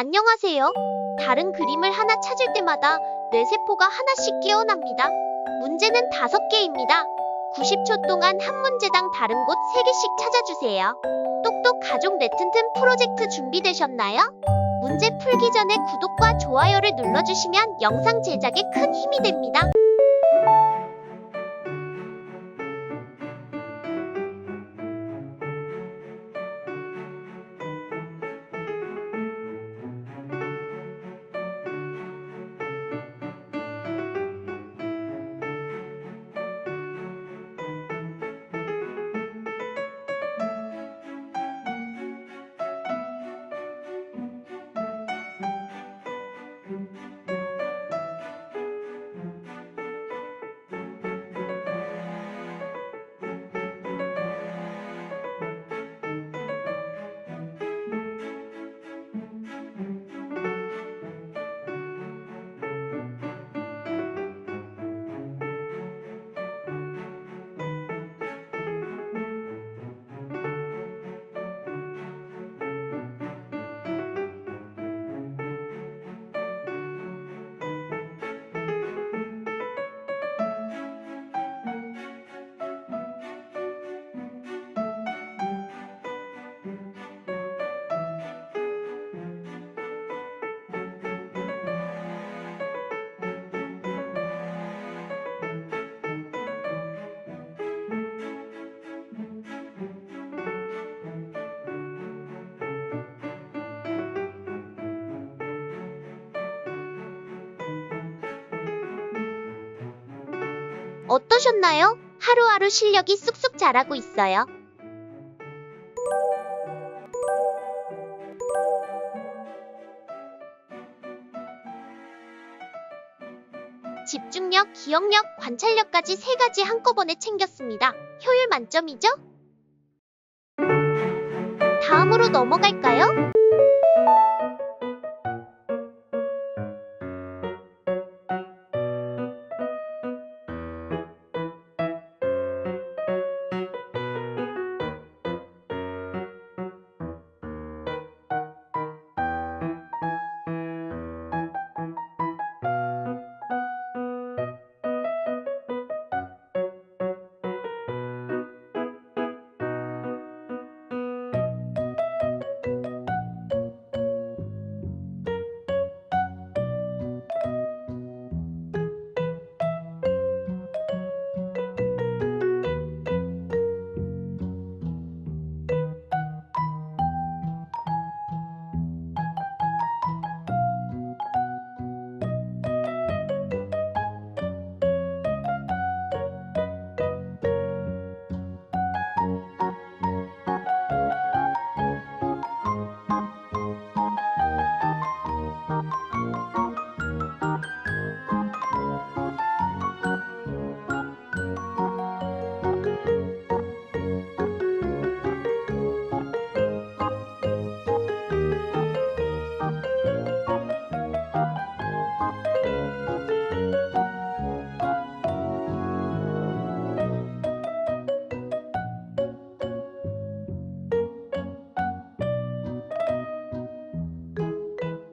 안녕하세요. 다른 그림을 하나 찾을 때마다 뇌세포가 하나씩 깨어납니다. 문제는 다섯 개입니다. 90초 동안 한 문제당 다른 곳 3개씩 찾아주세요. 똑똑 가족 뇌튼튼 프로젝트 준비되셨나요? 문제 풀기 전에 구독과 좋아요를 눌러주시면 영상 제작에 큰 힘이 됩니다. 어떠셨나요? 하루하루 실력이 쑥쑥 자라고 있어요. 집중력, 기억력, 관찰력까지 세 가지 한꺼번에 챙겼습니다. 효율 만점이죠? 다음으로 넘어갈까요?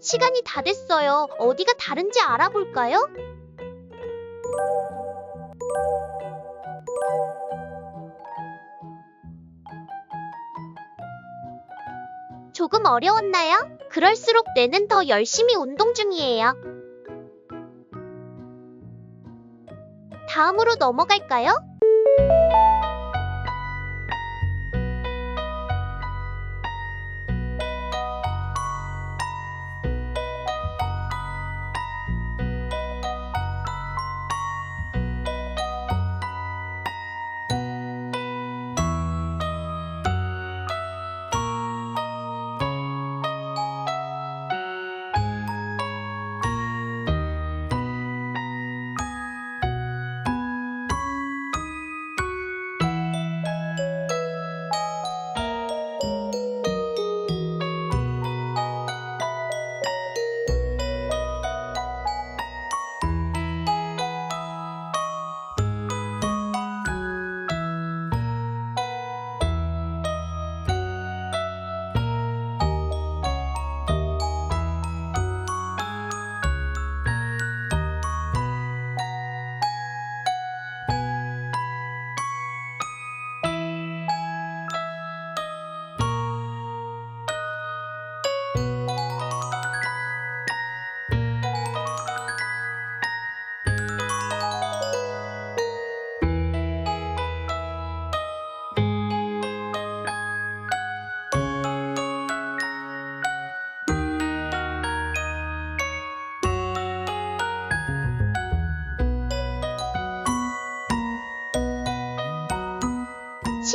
시간이 다 됐어요. 어디가 다른지 알아볼까요? 조금 어려웠나요? 그럴수록 뇌는 더 열심히 운동 중이에요. 다음으로 넘어갈까요?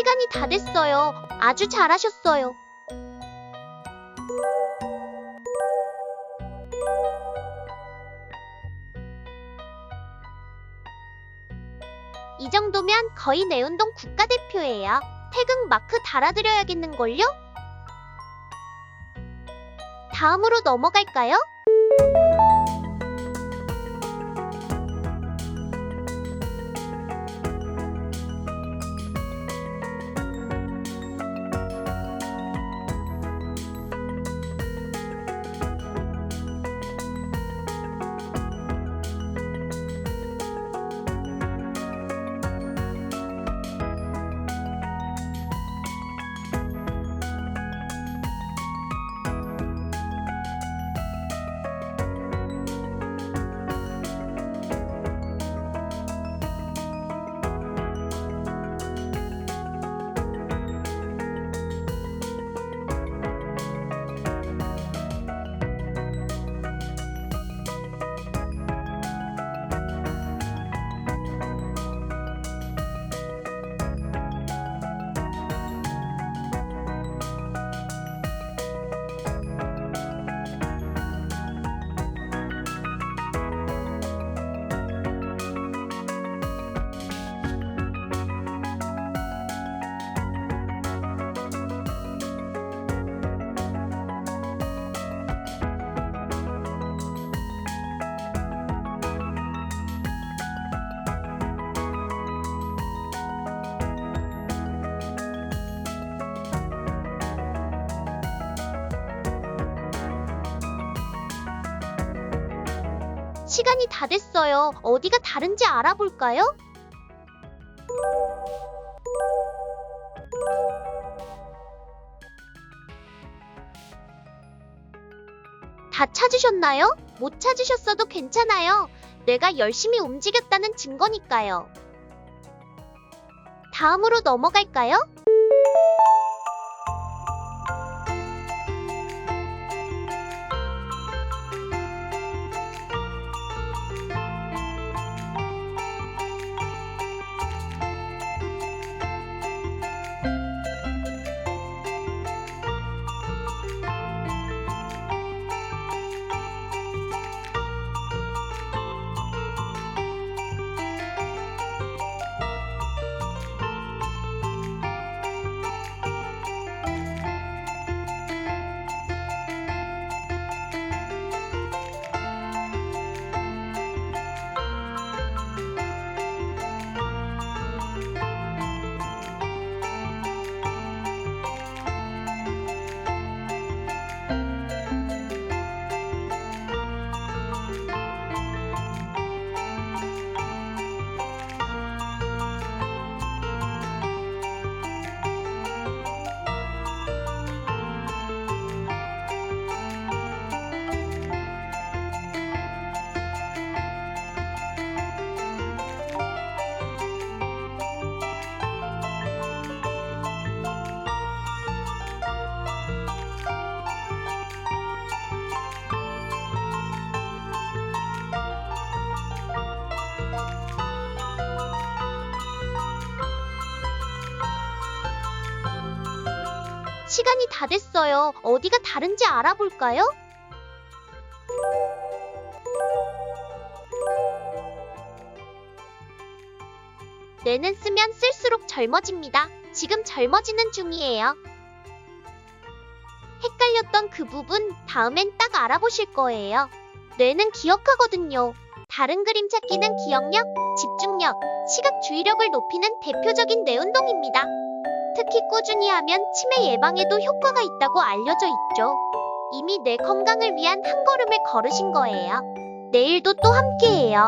시간이 다 됐어요. 아주 잘하셨어요. 이 정도면 거의 내운동 국가대표예요. 태극 마크 달아드려야겠는걸요? 다음으로 넘어갈까요? 시간이 다 됐어요. 어디가 다른지 알아볼까요? 다 찾으셨나요? 못 찾으셨어도 괜찮아요. 내가 열심히 움직였다는 증거니까요. 다음으로 넘어갈까요? 시간이 다 됐어요. 어디가 다른지 알아볼까요? 뇌는 쓰면 쓸수록 젊어집니다. 지금 젊어지는 중이에요. 헷갈렸던 그 부분 다음엔 딱 알아보실 거예요. 뇌는 기억하거든요. 다른 그림 찾기는 기억력, 집중력, 시각 주의력을 높이는 대표적인 뇌 운동입니다. 특히 꾸준히 하면 치매 예방에도 효과가 있다고 알려져 있죠. 이미 내 건강을 위한 한 걸음을 걸으신 거예요. 내일도 또 함께해요.